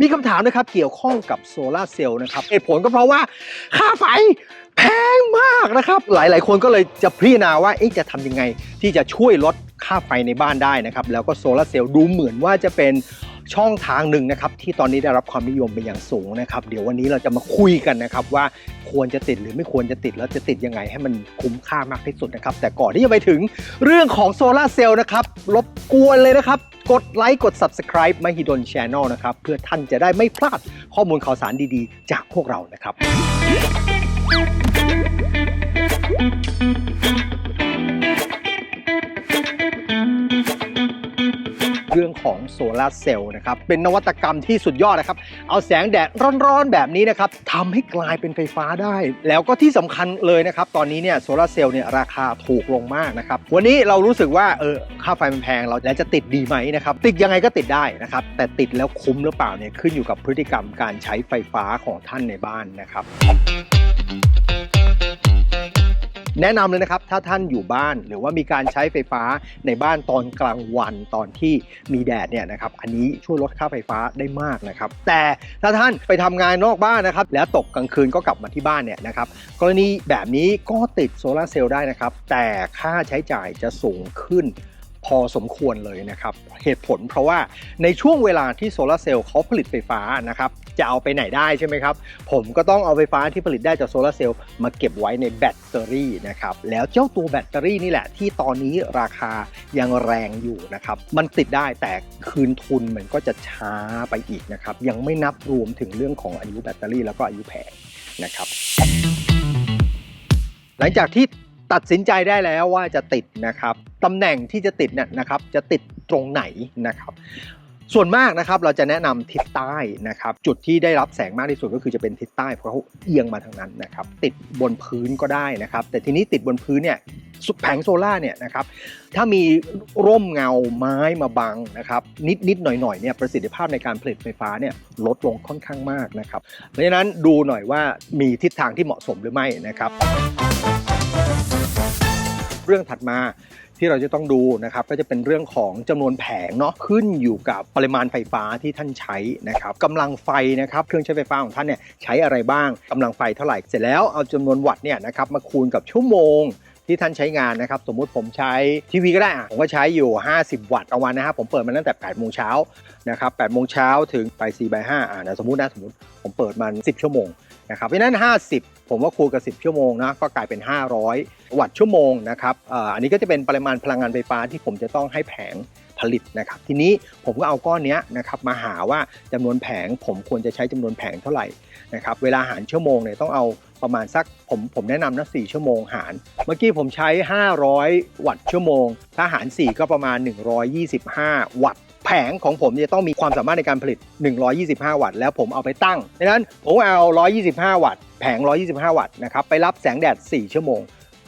มีคำถามนะครับเกี่ยวข้องกับโซลาเซลล์นะครับเหตุผลก็เพราะว่าค่าไฟแพงมากนะครับ หลายๆ คนก็เลยจะพิจารณาว่าเอ๊ะจะทำยังไงที่จะช่วยลดค่าไฟในบ้านได้นะครับ แล้วก็โซลาเซลล์ดูเหมือนว่าจะเป็น ช่องทางหนึ่งนะครับที่ตอนนี้ได้รับความนิยมเป็นอย่างสูงนะครับเดี๋ยววันนี้เราจะมาคุยกันนะครับว่าควรจะติดหรือไม่ควรจะติดแล้วจะติดยังไงให้มันคุ้มค่ามากที่สุดนะครับแต่ก่อนที่จะไปถึงเรื่องของโซลาเซลล์นะครับรบกวนเลยนะครับ กดไลค์กด Subscribe มหิดล Channel นะครับเพื่อท่านจะได้ไม่พลาดข้อมูลข่าวสารดีๆ จากพวกเรานะครับ เรื่องของโซลาร์เซลล์นะครับเป็นนวัตกรรมที่สุดยอดนะครับ เอาแสงแดดร้อนๆแบบนี้นะครับทำให้กลายเป็นไฟฟ้าได้ แล้วก็ที่สำคัญเลยนะครับ ตอนนี้เนี่ยโซลาร์เซลล์เนี่ยราคาถูกลงมากนะครับ วันนี้เรารู้สึกว่าเออค่าไฟมันแพงเราแล้วจะติดดีไหมนะครับ ติดยังไงก็ติดได้นะครับ แต่ติดแล้วคุ้มหรือเปล่าเนี่ยขึ้นอยู่กับพฤติกรรมการใช้ไฟฟ้าของท่านในบ้านนะครับ แนะนำเลยนะครับ ถ้าท่านอยู่บ้านหรือว่ามีการใช้ไฟฟ้าในบ้านตอนกลางวันตอนที่มีแดดเนี่ยนะครับอันนี้ช่วยลดค่าไฟฟ้าได้มากนะครับ แต่ถ้าท่านไปทำงานนอกบ้านนะครับ แล้วตกกลางคืนก็กลับมาที่บ้านเนี่ยนะครับกรณีแบบนี้ก็ติดโซลาร์เซลล์ได้นะครับ แต่ค่าใช้จ่ายจะสูงขึ้น พอสมควรเลยนะครับ เหตุผลเพราะว่าในช่วงเวลาที่โซลาร์เซลล์เขาผลิตไฟฟ้านะครับจะเอาไปไหนได้ใช่ไหมครับ ผมก็ต้องเอาไฟฟ้าที่ผลิตได้จากโซลาร์เซลล์มาเก็บไว้ในแบตเตอรี่นะครับ แล้วเจ้าตัวแบตเตอรี่นี่แหละที่ตอนนี้ราคายังแรงอยู่นะครับ มันติดได้แต่คืนทุนมันก็จะช้าไปอีกนะครับ ยังไม่นับรวมถึงเรื่องของอายุแบตเตอรี่แล้วก็อายุแผงนะครับ หลังจากที่ ตัดสินใจได้แล้วว่าจะติดนะครับตำแหน่งที่จะติดเนี่ยนะครับจะติดตรงไหนนะครับ ส่วนมากนะครับเราจะแนะนำทิศใต้นะครับ จุดที่ได้รับแสงมากที่สุดก็คือจะเป็นทิศใต้เพราะเขาเอียงมาทางนั้นนะครับ ติดบนพื้นก็ได้นะครับ แต่ทีนี้ติดบนพื้นเนี่ยแผงโซล่าเนี่ยนะครับถ้ามีร่มเงาไม้มาบังนะครับนิดนิดหน่อยหน่อยเนี่ยประสิทธิภาพในการผลิตไฟฟ้าเนี่ยลดลงค่อนข้างมากนะครับ เพราะฉะนั้นดูหน่อยว่ามีทิศทางที่เหมาะสมหรือไม่นะครับ เรื่องถัดมาที่เราจะต้องดูนะครับก็จะเป็นเรื่องของจำนวนแผงเนาะขึ้นอยู่กับปริมาณไฟฟ้าที่ท่านใช้นะครับกำลังไฟนะครับเครื่องใช้ไฟฟ้าของท่านเนี่ยใช้อะไรบ้างกำลังไฟเท่าไหร่เสร็จแล้วเอาจำนวนวัตต์เนี่ยนะครับมาคูณกับชั่วโมงที่ท่านใช้งานนะครับสมมุติผมใช้ทีวีก็ได้ผมก็ใช้อยู่ 50 วัตต์ต่อวันนะครับผมเปิดมาตั้งแต่8โมงเช้านะครับ8โมงเช้าถึงไป 4by 5อ่านะสมมุตินะสมมติผมเปิดมัน 10 ชั่วโมง นะครับเพราะฉะนั้น 50 ผมว่าคูณกับ 10 ชั่วโมงนะก็กลายเป็น 500 วัตต์ชั่วโมงนะครับอันนี้ก็จะเป็นปริมาณพลังงานไฟฟ้าที่ผมจะต้องให้แผงผลิตนะครับทีนี้ผมก็เอาก้อนนี้นะครับมาหาว่าจำนวนแผงผมควรจะใช้จำนวนแผงเท่าไหร่นะครับเวลาหารชั่วโมงเนี่ยต้องเอาประมาณสักผมผมแนะนำนะ4ชั่วโมงหาร เมื่อกี้ผมใช้ 500 วัตต์ชั่วโมง ถ้าหาร 4 ก็ประมาณ 125 วัตต์ ผงของผมจะต้องมีความสามารถในการผลิต 125 วัตต์ แล้วผมเอาไปตั้งดังนั้นผมเอา 125 วัตต์ แผง 125 วัตต์นะครับไปรับแสงแดด 4 ชั่วโมง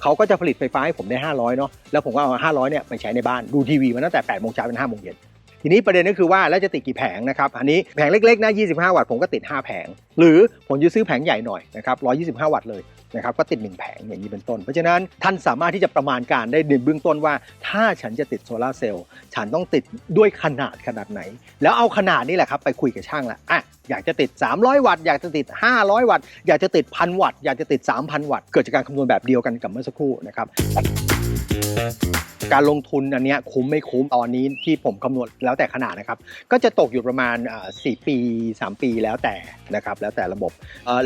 เขาก็จะผลิตไฟฟ้าให้ผมได้ 500 เนาะแล้วผมก็เอา 500 เนี่ยไปใช้ในบ้านดูทีวีมาตั้งแต่ 8 โมงเช้าเป็น 5 โมงเย็น ทีนี้ประเด็นก็คือว่าแล้วจะติดกี่แผงนะครับ อันนี้แผงเล็กๆนะ25 วัตต์ผมก็ติด 5 แผง หรือผมจะซื้อแผงใหญ่หน่อยนะครับ125 วัตต์เลยนะครับก็ติด 1 แผงอย่างนี้เป็นต้น เพราะฉะนั้นท่านสามารถที่จะประมาณการได้ในเบื้องต้นว่า ถ้าฉันจะติดโซลาร์เซลล์ฉันต้องติดด้วยขนาดขนาดไหน แล้วเอาขนาดนี้แหละครับไปคุยกับช่างละอะอยากจะติด 300 วัตต์ อยากจะติด 500 วัตต์ อยากจะติดพันวัตต์ อยากจะติด 3,000 วัตต์ เกิดจากการคำนวณแบบเดียวกันกับเมื่อสักครู่นะครับ การลงทุนอันนี้คุ้มไม่คุ้มตอนนี้ที่ผมคำนวณแล้วแต่ขนาดนะครับ ก็จะตกอยู่ประมาณอ่า4ปี 3 ปีแล้วแต่นะครับแล้วแต่ระบบ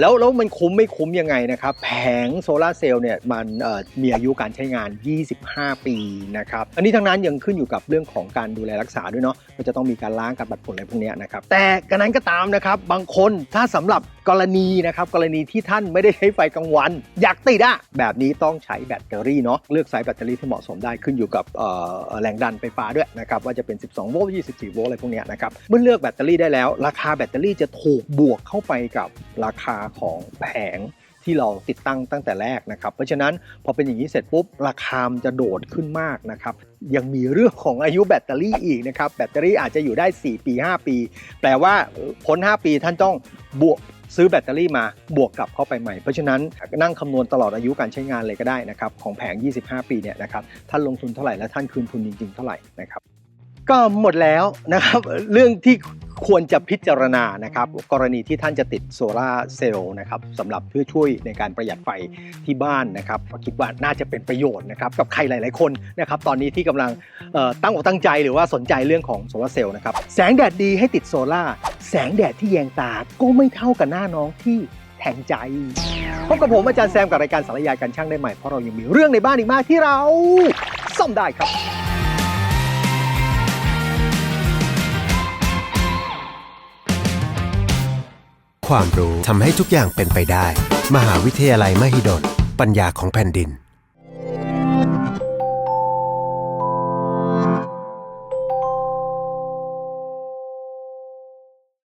แล้วแล้วมันคุ้มไม่คุ้มยังไงนะครับ แผงโซลาร์เซลล์เนี่ยมันมีอายุการใช้งาน 25 ปีนะครับอันนี้ทั้งนั้นยังขึ้นอยู่กับเรื่องของการดูแลรักษาด้วยเนาะก็จะต้องมีการล้างการปัดฝุ่นอะไรพวกนี้นะครับแต่กระนั้นก็ตามนะครับบางคนถ้าสำหรับกรณีนะครับกรณีที่ท่านไม่ได้ใช้ไฟกลางวัน อยากติดอะแบบนี้ต้องใช้แบตเตอรี่เนาะเลือกไซส์แบตตเตอรี่ที่เหมาะสมได้ขึ้นอยู่กับแรงดันไฟฟ้าด้วยนะครับว่าจะเป็น 12 โวลต์ 24 โวลต์อะไรพวกนี้นะครับเมื่อเลือกแบตเตอรี่ได้แล้ว ราคาแบตเตอรี่จะถูกบวกเข้าไปกับราคาของแผงที่เราติดตั้งตั้งแต่แรกนะครับ เพราะฉะนั้นพอเป็นอย่างนี้เสร็จปุ๊บ ราคามจะโดดขึ้นมากนะครับ ยังมีเรื่องของอายุแบตเตอรี่อีกนะครับ แบตเตอรี่อาจจะอยู่ได้ 4 ปี 5 ปี แปลว่าพ้น 5 ปีท่านต้องบวก ซื้อแบตเตอรี่มาบวกกลับเข้าไปใหม่ เพราะฉะนั้นนั่งคำนวณตลอดอายุการใช้งานเลยก็ได้นะครับของแผง 25 ปีเนี่ยนะครับท่านลงทุนเท่าไหร่และท่านคืนทุนจริงๆเท่าไหร่นะครับก็หมดแล้วนะครับเรื่องที่ควรจะพิจารณานะครับกรณีที่ท่านจะติดโซลาเซลล์นะครับสำหรับเพื่อช่วยในการประหยัดไฟที่บ้านนะครับคิดว่าน่าจะเป็นประโยชน์นะครับกับใครหลาย ๆ คนนะครับตอนนี้ที่กำลังตั้งอกตั้งใจหรือว่าสนใจเรื่องของโซลาเซลล์นะครับแสงแดดดีให้ติดโซลา แสงแดดที่แยงตาก็ไม่เท่ากับหน้าน้องที่แทงใจพบกับผมอาจารย์แซมกับรายการสารยาการช่างได้ใหม่เพราะเรายังมีเรื่องในบ้านอีกมากที่เราซ่อมได้ครับ ความรู้ทำให้ทุกอย่างเป็นไปได้ มหาวิทยาลัยมหิดลปัญญาของแผ่นดิน